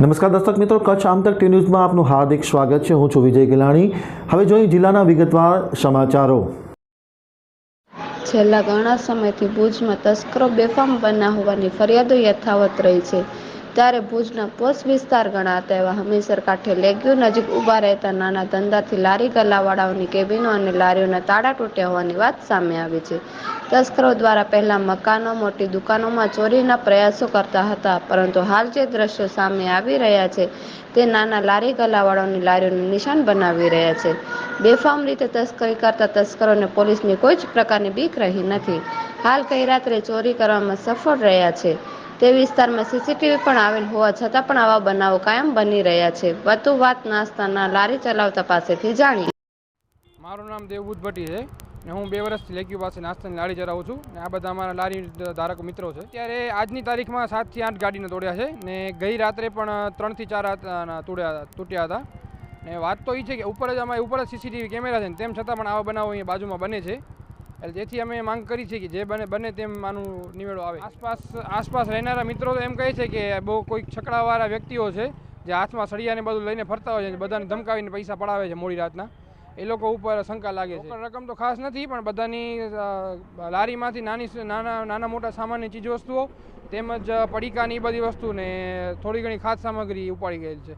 નમસ્કાર દર્શક મિત્રો, કચ્છ આમતક ટી ન્યૂઝમાં આપનું હાર્દિક સ્વાગત છે. હું છું વિજય ગિલાણી. હવે જોઈએ જિલ્લાના વિગતવાર સમાચારો. છેલ્લા ઘણા સમયથી ભુજમાં તસ્કરો બેફામ બન્યા હોવાની ફરિયાદો યથાવત રહી છે. ત્યારે ભુજના પોસ્ટ વિસ્તાર ગણાતા એવા હમીસર કાંઠે લેગ્યુ નજીક ઊભા રહેતા નાના ધંધાથી લારી ગલ્લાવાળાઓની કેબિનો અને લારીઓના તાળા તૂટ્યા હોવાની વાત સામે આવી છે. તસ્કરો દ્વારા પહેલા મકાનો, મોટી દુકાનોમાં ચોરીના પ્રયાસો કરતા હતા, પરંતુ હાલ જે દ્રશ્યો સામે આવી રહ્યા છે, તે નાના લારી ગલ્લાવાળાઓની લારીઓનું નિશાન બનાવી રહ્યા છે. બેફામ રીતે તસ્કરી કરતા તસ્કરોને પોલીસની કોઈ જ પ્રકારની બીક રહી નથી. હાલ કઈ રાત્રે ચોરી કરવામાં સફળ રહ્યા છે. તે વિસ્તારમાં સીસીટીવી પણ આવેલ હોવા છતાં પણ આવા બનાવો કાયમ બની રહ્યા છે. વધુ વાત નાસ્તાના લારી ચલાવતા પાસેથી જાણીએ. મારું નામ દેવભૂત ભટ્ટી છે ને હું બે વર્ષથી લેક્યુ પાસે નાસ્તાની લારી ચલાવું છું ને આ બધા અમારા લારી ધારક મિત્રો છે. ત્યારે આજની તારીખમાં સાતથી આઠ ગાડીને તોડ્યા છે ને ગઈ રાત્રે પણ ત્રણથી ચાર તોડ્યા, તૂટ્યા હતા. ને વાત તો એ છે કે ઉપર જ અમારે ઉપર જ સીસીટીવી કેમેરા છે ને તેમ છતાં પણ આવા બનાવો અહીંયા બાજુમાં બને છે. એટલે જેથી અમે માંગ કરી છે કે જે બને બને તેમ આનું નિવેડો આવે. આસપાસ આસપાસ રહેનારા મિત્રો તો એમ કહે છે કે બહુ કોઈક છકડાવાળા વ્યક્તિઓ છે, જે હાથમાં સળિયાને બધું લઈને ફરતા હોય છે બધાને ધમકાવીને પૈસા પડાવે છે મોડી રાતના. એ લોકો ઉપર શંકા લાગે છે. રકમ તો ખાસ નથી, પણ બધાની લારીમાંથી નાની નાના નાના મોટા સામાન્ય ચીજ વસ્તુઓ તેમજ પડીકાની બધી વસ્તુને થોડી ઘણી ખાદ સામગ્રી ઉપાડી ગયેલ છે.